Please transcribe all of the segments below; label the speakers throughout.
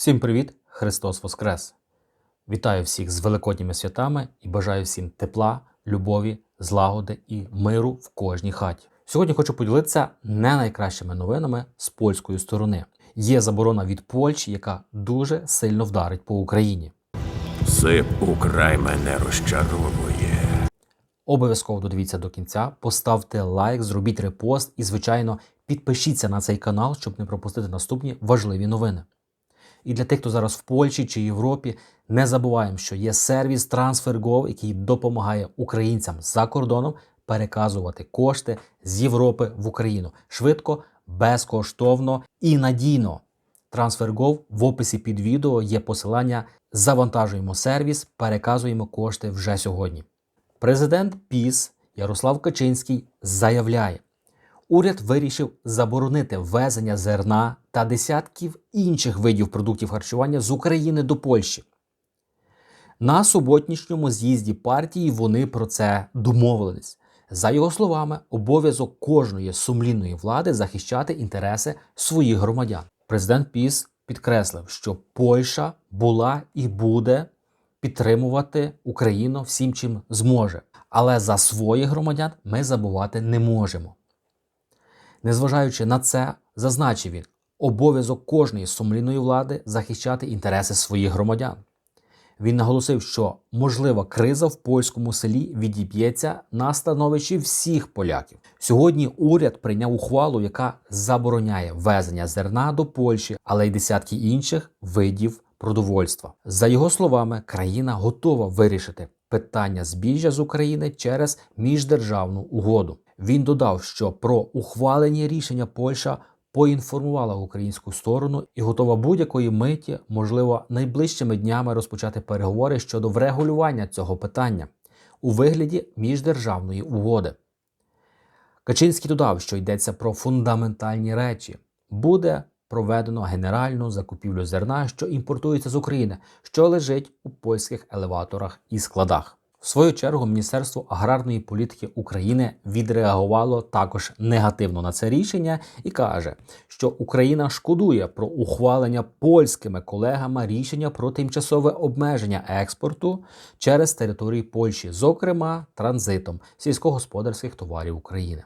Speaker 1: Всім привіт! Христос Воскрес! Вітаю всіх з великодніми святами і бажаю всім тепла, любові, злагоди і миру в кожній хаті. Сьогодні хочу поділитися не найкращими новинами з польської сторони. Є заборона від Польщі, яка дуже сильно вдарить по Україні.
Speaker 2: Сип украй мене розчаровує.
Speaker 1: Обов'язково додивіться до кінця, поставте лайк, зробіть репост і, звичайно, підпишіться на цей канал, щоб не пропустити наступні важливі новини. І для тих, хто зараз в Польщі чи Європі, не забуваємо, що є сервіс TransferGo, який допомагає українцям за кордоном переказувати кошти з Європи в Україну швидко, безкоштовно і надійно. TransferGo в описі під відео є посилання. Завантажуємо сервіс, переказуємо кошти вже сьогодні. Президент ПІС Ярослав Качинський заявляє, уряд вирішив заборонити ввезення зерна та десятків інших видів продуктів харчування з України до Польщі. На суботнішньому з'їзді партії вони про це домовились. За його словами, обов'язок кожної сумлінної влади захищати інтереси своїх громадян. Президент ПІС підкреслив, що Польща була і буде підтримувати Україну всім, чим зможе. Але за своїх громадян ми забувати не можемо. Незважаючи на це, зазначив він, обов'язок кожної сумлінної влади захищати інтереси своїх громадян. Він наголосив, що можлива криза в польському селі відіб'ється на становищі всіх поляків. Сьогодні уряд прийняв ухвалу, яка забороняє ввезення зерна до Польщі, але й десятки інших видів продовольства. За його словами, країна готова вирішити питання збіжжя з України через міждержавну угоду. Він додав, що про ухвалені рішення Польща поінформувала українську сторону і готова будь-якої миті, можливо, найближчими днями розпочати переговори щодо врегулювання цього питання у вигляді міждержавної угоди. Качинський додав, що йдеться про фундаментальні речі. Буде проведено генеральну закупівлю зерна, що імпортується з України, що лежить у польських елеваторах і складах. В свою чергу Міністерство аграрної політики України відреагувало також негативно на це рішення і каже, що Україна шкодує про ухвалення польськими колегами рішення про тимчасове обмеження експорту через території Польщі, зокрема транзитом сільськогосподарських товарів України.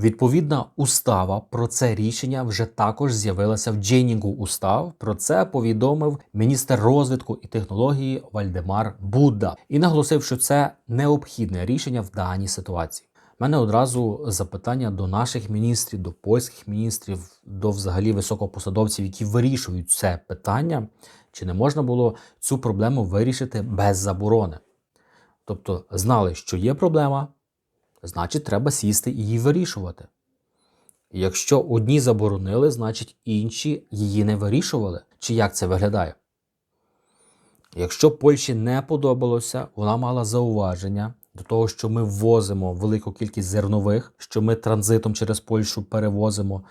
Speaker 1: Відповідна устава про це рішення вже також з'явилася в Дженінгу устав. Про це повідомив міністр розвитку і технології Вальдемар Будда і наголосив, що це необхідне рішення в даній ситуації. У мене одразу запитання до наших міністрів, до польських міністрів, до взагалі високопосадовців, які вирішують це питання, чи не можна було цю проблему вирішити без заборони? Тобто знали, що є проблема, значить, треба сісти і її вирішувати. Якщо одні заборонили, значить інші її не вирішували. Чи як це виглядає? Якщо Польщі не подобалося, вона мала зауваження до того, що ми ввозимо велику кількість зернових, що ми транзитом через Польщу перевозимо,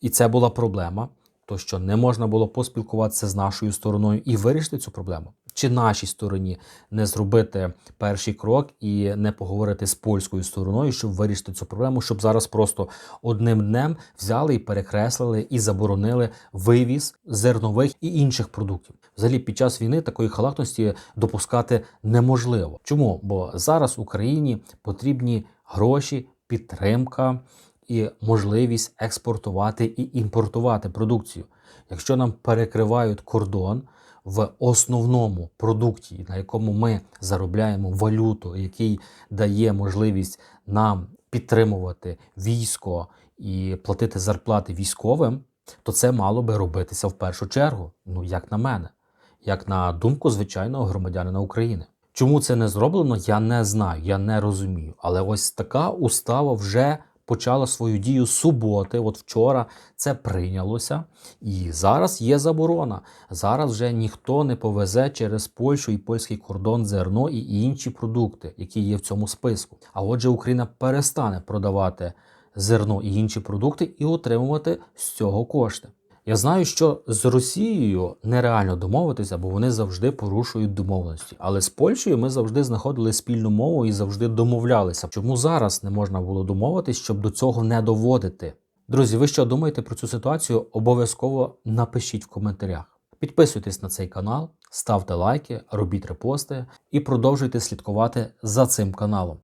Speaker 1: і це була проблема, то що не можна було поспілкуватися з нашою стороною і вирішити цю проблему. Чи нашій стороні не зробити перший крок і не поговорити з польською стороною, щоб вирішити цю проблему, щоб зараз просто одним днем взяли і перекреслили і заборонили вивіз зернових і інших продуктів. Взагалі, під час війни такої халатності допускати неможливо. Чому? Бо зараз Україні потрібні гроші, підтримка і можливість експортувати і імпортувати продукцію. Якщо нам перекривають кордон в основному продукті, на якому ми заробляємо валюту, який дає можливість нам підтримувати військо і платити зарплати військовим, то це мало би робитися в першу чергу. Ну як на мене, як на думку звичайного громадянина України. Чому це не зроблено, я не знаю, я не розумію. Але ось така устава вже почала свою дію суботи. От вчора це прийнялося, і зараз є заборона. Зараз вже ніхто не повезе через Польщу і польський кордон зерно і інші продукти, які є в цьому списку. А отже, Україна перестане продавати зерно і інші продукти і отримувати з цього кошти. Я знаю, що з Росією нереально домовитися, бо вони завжди порушують домовленості. Але з Польщею ми завжди знаходили спільну мову і завжди домовлялися. Чому зараз не можна було домовитись, щоб до цього не доводити? Друзі, ви що думаєте про цю ситуацію? Обов'язково напишіть в коментарях. Підписуйтесь на цей канал, ставте лайки, робіть репости і продовжуйте слідкувати за цим каналом.